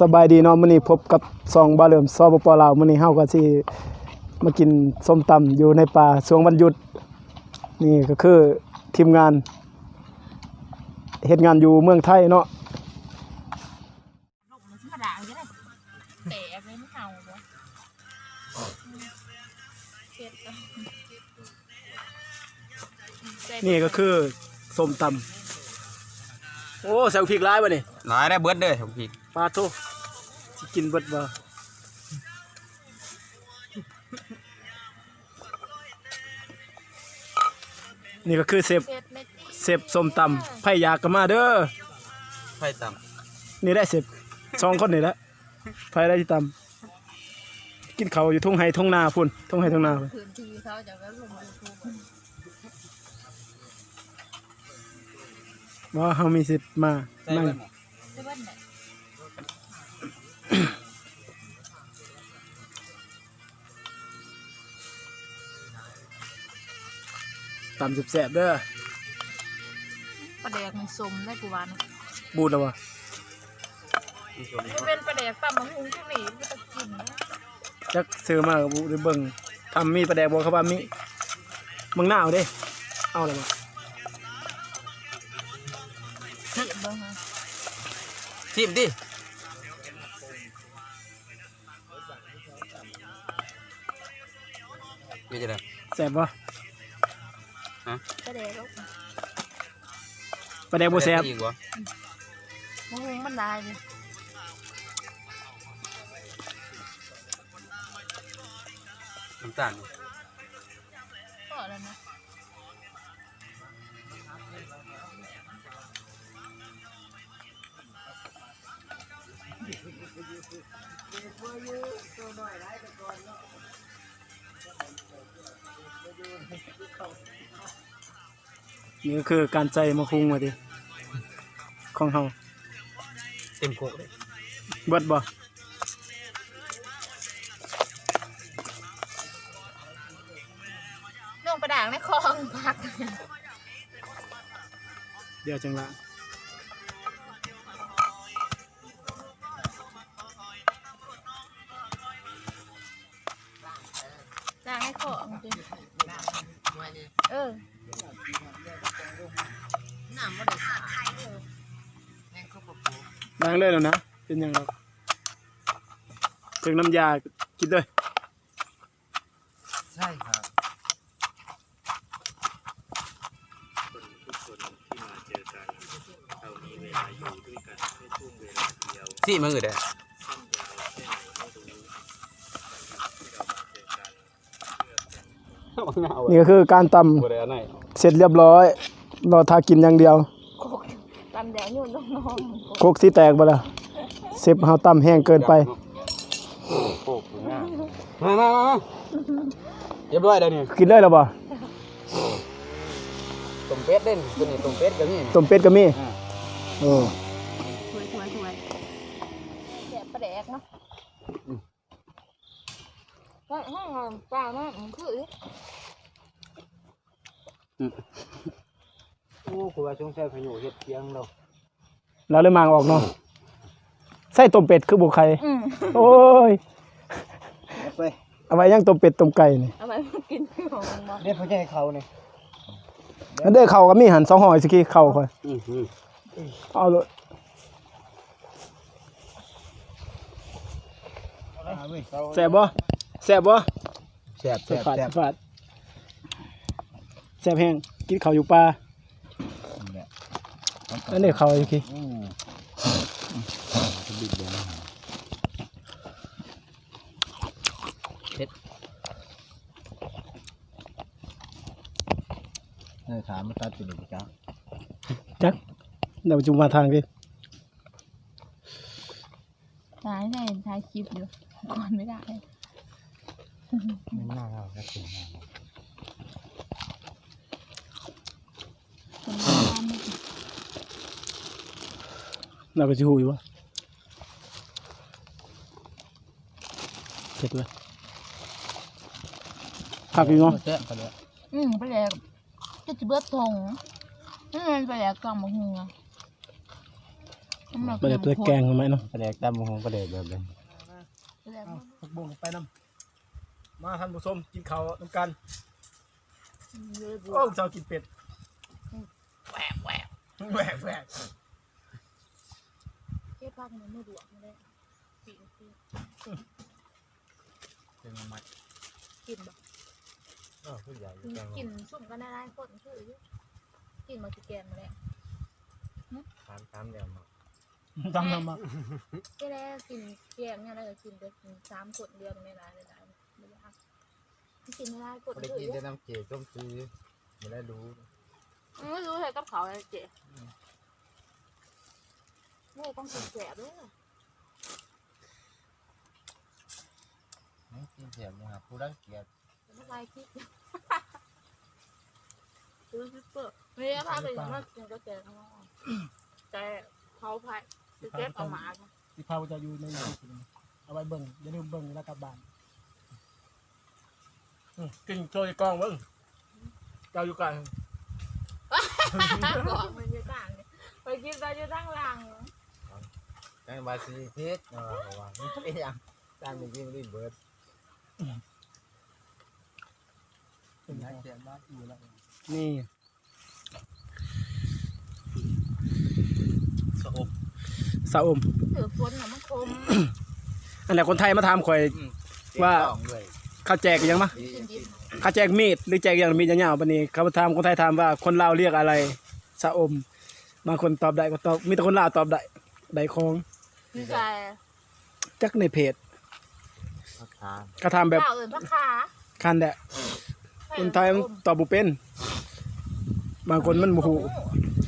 สบายดีเนาะมื้อนี้พบกับซองบาเหลิมซอปปลาวมื้อนี้เฮาก็สิมากินส้มตำอยู่ในป่าช่วงวันหยุด นี่ก็คือทีมงานเฮ็ดงานอยู่เมืองไทยเนาะลูกมันธรรมดาอย่างนี้เลยแตกเลยไม่เห่าบ่เผ็ดอะนี่ก็คือส้มตำโอ้ใส่พริกหลายบ่นี่หลายได้เบิดเด้อผมพี่ ปลาโตสิกินเบิดบ่นี่ก็คือเซฟเผ็ดเม็ดเซฟส้มตำไผอยากก็มาเด้อไผ่ต่นี่ได้เสร็จสองคนนี่แหละไฟได้ที่ตำกินเขาวอยู่ทุ่งไห้ทุ่งนาพุ่นทุ่งไห้ทุ่งนาพุ่นพื้นที่เขาจะก็ลงมาทูบว่าเขามีสิทธิ์มาำใส่นั่งเบิดหมดจะบ้านไหน ตำสุบแสบเด้อปลาแดกมันสมได้กูวานะบูดแล้ววะผู้ชมมันเป็นปลาแดกตำมะฮุงที่หนีไม่ต้องกินนะจักซื้อมากับบูได้เบิ่งทำมีประแดกบอกเขาว่ามีมึงหน้าเอาเด้เอาเลยวะเผ็ดบ้างฮะชิมดินี่จะได้แสบวะ ปลาแดกแล้วประแดกบ่แสบอีกวะมะฮุงมันได้เลยน้ำตาลก็แล้วนะ นี่ก็คือการใจมาคุงมาดิของเฮาเต็มโคกเลยเบิดบ่น้องปลาด่างในคลองพัก เดี๋ยวจังละ ด่างในคลองจริงเออล้างเลยแล้วนะ เป็นยังหรอกถึงน้ำยากินเลยใช่ครับสี่มือเด้อนี่ก็คือการตบ่ได้อ นไหนำเสร็จเรียบร้อยรอทากินอย่างเดียวโคกตำแดงอยู่น้องๆโคกสีแตกบ่ล่ะเซฟเฮาตำแห้งเกินไปโคกง่ายมามามามาเรียบร้อยเดี๋ยวนี้กินเลยแล้วบ่ต้มเป็ดเด่นตัวนี้ต้มเป็ดก็มีต้มเป็ดก็มีอ่าโอ้ถวยถวยถวยแกะปลาแดกเนาะก็ห้องปลามากมันคือ โอ้คือว่าสงสัยพายุเฮ็ดเสียงเราแล้วเลยมางออกเนาะใส่ต้มเป็ดคือบุกไข่อืมโอ้ยไปเอาไว้ย่างต้มเป็ดต้มไก่นี่เอาไปกินของมันบ่เรียกเขาจะให้เขาเนี่ยแล้วเด้อเข้าก็มีหันสองห่อยสิกี้เข้าค่อยอืมอืมเอาเลยแซ่บบ่แซ่บบ่แซ่บแซ่แซ่บบฝาดแซ่บฝาด แซ่บแห้งกินข้าวอยู่ป่าอันนี้ข้าวสิกี้เออถามมาตัดเป็นอีกจ้าจักเดี๋ยวจุมมาทางดิถ่ายได้ถ่ายคลิปอยู่ก่อนไม่ได้ ไม่น่าเอาครับถึง คนบ้านไม่ เราก็สิฮู้อยู่ว่าเจ็ดเลยพักอยู่เนาะแซ่บกันเลยอืมปลาแดกจะจะเบิดทงนี่มันปลาแดกกลางมะฮุงอะไม่ได้เปลือกแกงทำไมเนาะประเด็กตำหงประเด็กแบบเลยแล้วผักบุ้งไปนำมาท่านผู้ชมกินข้าวน้ำกันเลยบัวโอ้เจ้ากินเป็ดแหวกแหวกแหวกแหวกเก็บผักมันไม่บวกเลยปีกปีกเป็นมัดกินบ่เออผู้ใหญ่กินสุ่มกันได้ๆคนคืออยู่กินมาสิแกนมาแล้วตามตามเดียวมาทำทำมาก็ได้กินแกงเนี่ยแล้วก็กินแต่กินสามขวดเดียวไม่ได้เลยได้ไม่ได้กินไม่ได้กดไม่ได้คือกินแต่น้ำเกลือต้มซื้อไม่ได้รู้ไม่รู้เลยกับเขาอะไรเจ๊ ไม่ต้องกินแสบด้วยไม่กินเสียบเลยครับผู้รังเกียจไม่ได้คิดซื้อซิปเปอร์ไม่ได้พาไปอย่างนั้นกินก็แกงแต่เขาพายจะเก็บเอาหมาสิพาจะอยู่ในยูทูบเอาไว้เบิ่งอย่าลืมเบิ่งแล้วกลับบ้านอืมกินโชยกล้องเบิ่งเจ้าอยู่กันบอกมันจะต่างไปกินไปจะตั้งหลัง นั่นบาซีเพชรนะว่าไม่ได้ยังตามจริงไม่ได้เบิร์ดเป็นนักเขียนบ้านอยู่แล้วนี่สะอมสะอมถือฝนน่ะมันคมอันไหนคนไทยมาถามข่อย ว่าด้วยเขาแจกยังมะกินดิบเขาแจกมีดหรือแจกอย่างมีดยาวๆปานนี้เขามาถามคนไทยถามว่าคนลาวเรียกอะไรสะอมบางคนตอบได้ก็ตอบมีแต่คนลาวตอบได้ได้ของ มีใจจักในเพจราคาเขาถามแบบข้าวอื่นพักขาคันแหละคนไทยมันตอบบ่เป็น บางคนมันบ่ฮู้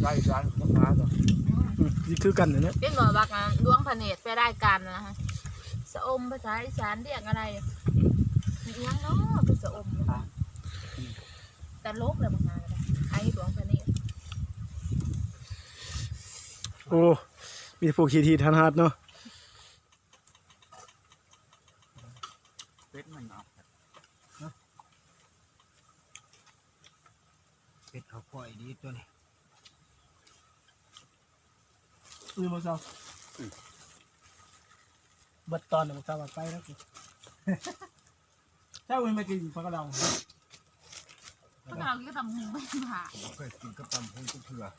ใกล้ร้านราคาตัวอืมนี่คือกันนะเนี่ยเป็นหน่วยบักนะดวงพระเนตรไปได้กันนะฮะสะอมภาษาอีสานเรียกอะไรมีอีหยังเนาะคือสะอมนะคะแต่โลกเลยบางงานเลยไอ้ดวงพระเนตรโอ้ มีแต่พวกขี้ทีทันหัดเนาะเป็ดมันเอาเป็ดเขาปล่อยดีตัวนี้อือบ่เซาเบิดตอนน่ะบ่ทราบว่าไปแล้วกูถ้าอุ้ยมากินปลากระดองพวกเราก็ทำหนึ่งไม่ผ่าผมเคยกินกับตำพุงกับเผือก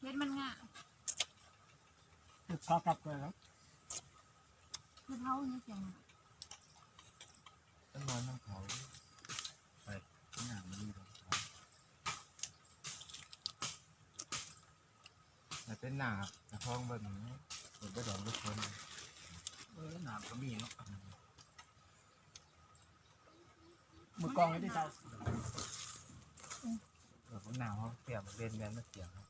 เม็ดมันง่ายติดพากลับไปครับคือเท่านี้เสียงต้องนอนน้ำเขาไปหน้ามันดีกว่าแต่เป็นหนาแต่ท้องแบบนี้เหมือนกระดองทุกคนเออหนาก็มีเนาะมือกองไว้ที่เซาเออผมหนาวเขาเสียบเป็นแมนมาเสียบครับ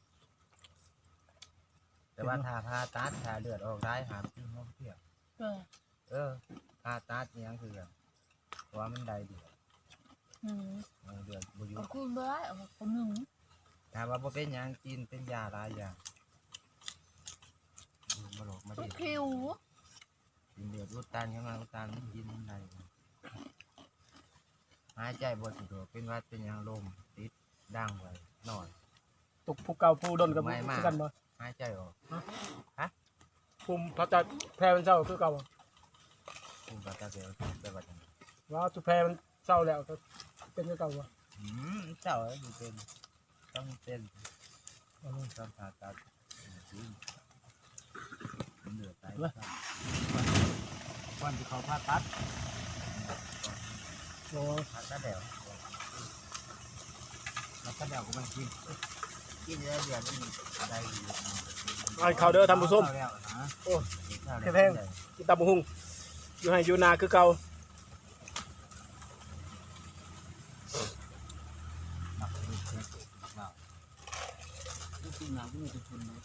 แต่ว่าทาพาตัดทาเลือดออกได้หามที่ห้องเสียบเออเออพาตัดนี่ยังคือกันเพราะว่ามันได้เดือดอืมเออเดือดบุยุเอาคืนไปได้เอาคนหนึ่งถามว่าบ่เป็นหยังกินเป็นยาหลายอย่างเออมาหลอกมาต้อเด็งดคิวกินเดือดอุดตันเข้ามาอุดตันมันกินมันได้หายใจบ่สะดวกเป็นหวัดเป็นหยังลมติดดังไว้นอนตกผู้เก่าผู้ดนกับไม่มากคือกันบ่ หายใจออกภูมิเขาจะแพ้มันเศร้าคือเก่าบ่คุณก็จะเสียไปบัดนี้ว่าจุแพ้มันเศร้าแล้วก็เป็นคือเก่าบ่อืมเจ้าเอ้ยมันเป็น ต้องเป็นต้องผ่าตัดจริงมันเดือดตายครับวันที่เขาพาตัดโอ้ผ่าตัดแล้วแล้วก็เดี๋ยวก็มันกิน กินเยอะเดือดมันได้อยู่ไอ้เขาเด้อทำผู้ส้มเอาแล้วนะโอ้เอาแข็ล้วงแรงกินตับกหุ่งอยู่ให้อยู่นาคือเก่าหนักดูเคยหนักจริงๆหนักไม่มีทุนเลย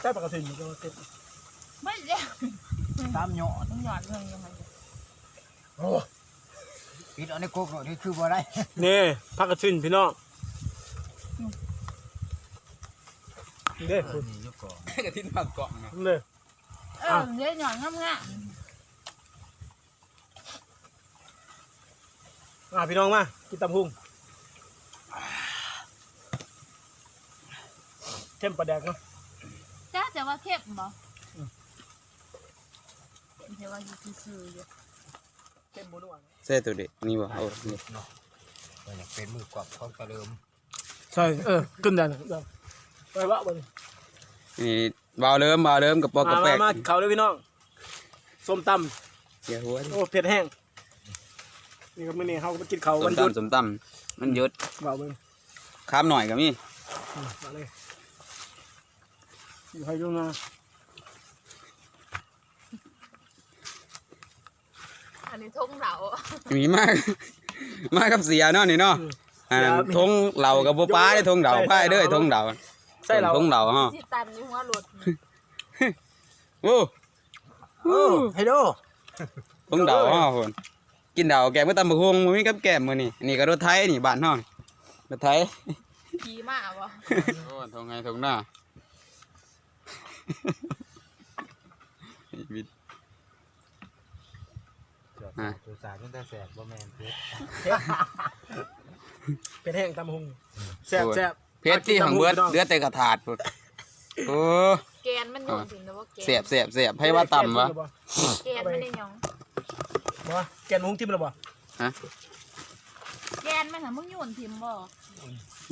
ใช่ปกติมันก็เต็มไม่เรียก ตามหยอดต้องหยอดเลยังไงโอ้องในโคกหนี่คืออะไรเนี่ยพักกระชินพี่น้องเด็กคนี่ยกก่อกระทิ้นมักเกาะนะเด้อเอเด้อหยอดง่ายอ่าพี่น้องมากินตำพุงเข้มประแดกเนาะจ้าจะว่าเข้มบ่ เป็นแต่ว่าอยู่ซื่อๆอยู่เข้มบนัวเส้ตัวเด็กนี่บ่โอ้นี่เนาะมันอยากเป็นมือกรอบของตะเลิมใช่เออขึ้นได้นะไปวะบนนี่เบาเริ่มเบาเริ่มกับปอกกับมาแปมากมาเขาเลยพี่น้องส้มตเดี๋ยวหัวำโอ้เผ็ดแห้งนี่ก็ไม่นี่เขาก็มากินเขาวสวัมนหยุดตำสมตำมันหยุดเบาเบิ่งข้ามหน่อยก็มีอืมมาเลยอยู่ให้ดูมา อันนี้ทงเหลามีมาก มากกับเสียเนาะนี่เนาะอ่าทงเหล่ากับบัป้าได้ทงเหล่าป้ายเด้อทงเหล่าใส่เราทงเหล่าฮะที่ตันอยู่หัวรถโอ้โอ้ให้ดูทงเหล่าฮะคนกินเหล่าแกงก็ตำบักฮวงมันมีกับแกมมื้อนี่นี่ก็รถไทยนี่บ้านเฮารถไทยขี่มาวะโอ้ทงไงทงหน้า ตัวสารมันแต่แสบบ่แม่นเพชรเผ็ดแห้งตำหุงแซ่บแซ่บเพชรที่ของเบิดเลือดแต่กระถาดพุ่นโอ้แกนมันโยนถึงแต่ว่าแกนเสียบเสียบเสียบให้ว่าต่ำวะ แกนไม่ได้หยองบ่แกนหุงทิ่มแล้วบ่แกนมันหามึงโยนทิมบ่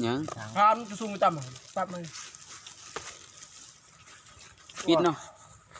ยังพามจะซุ่มต่ำปั๊บเลยปิดเนาะ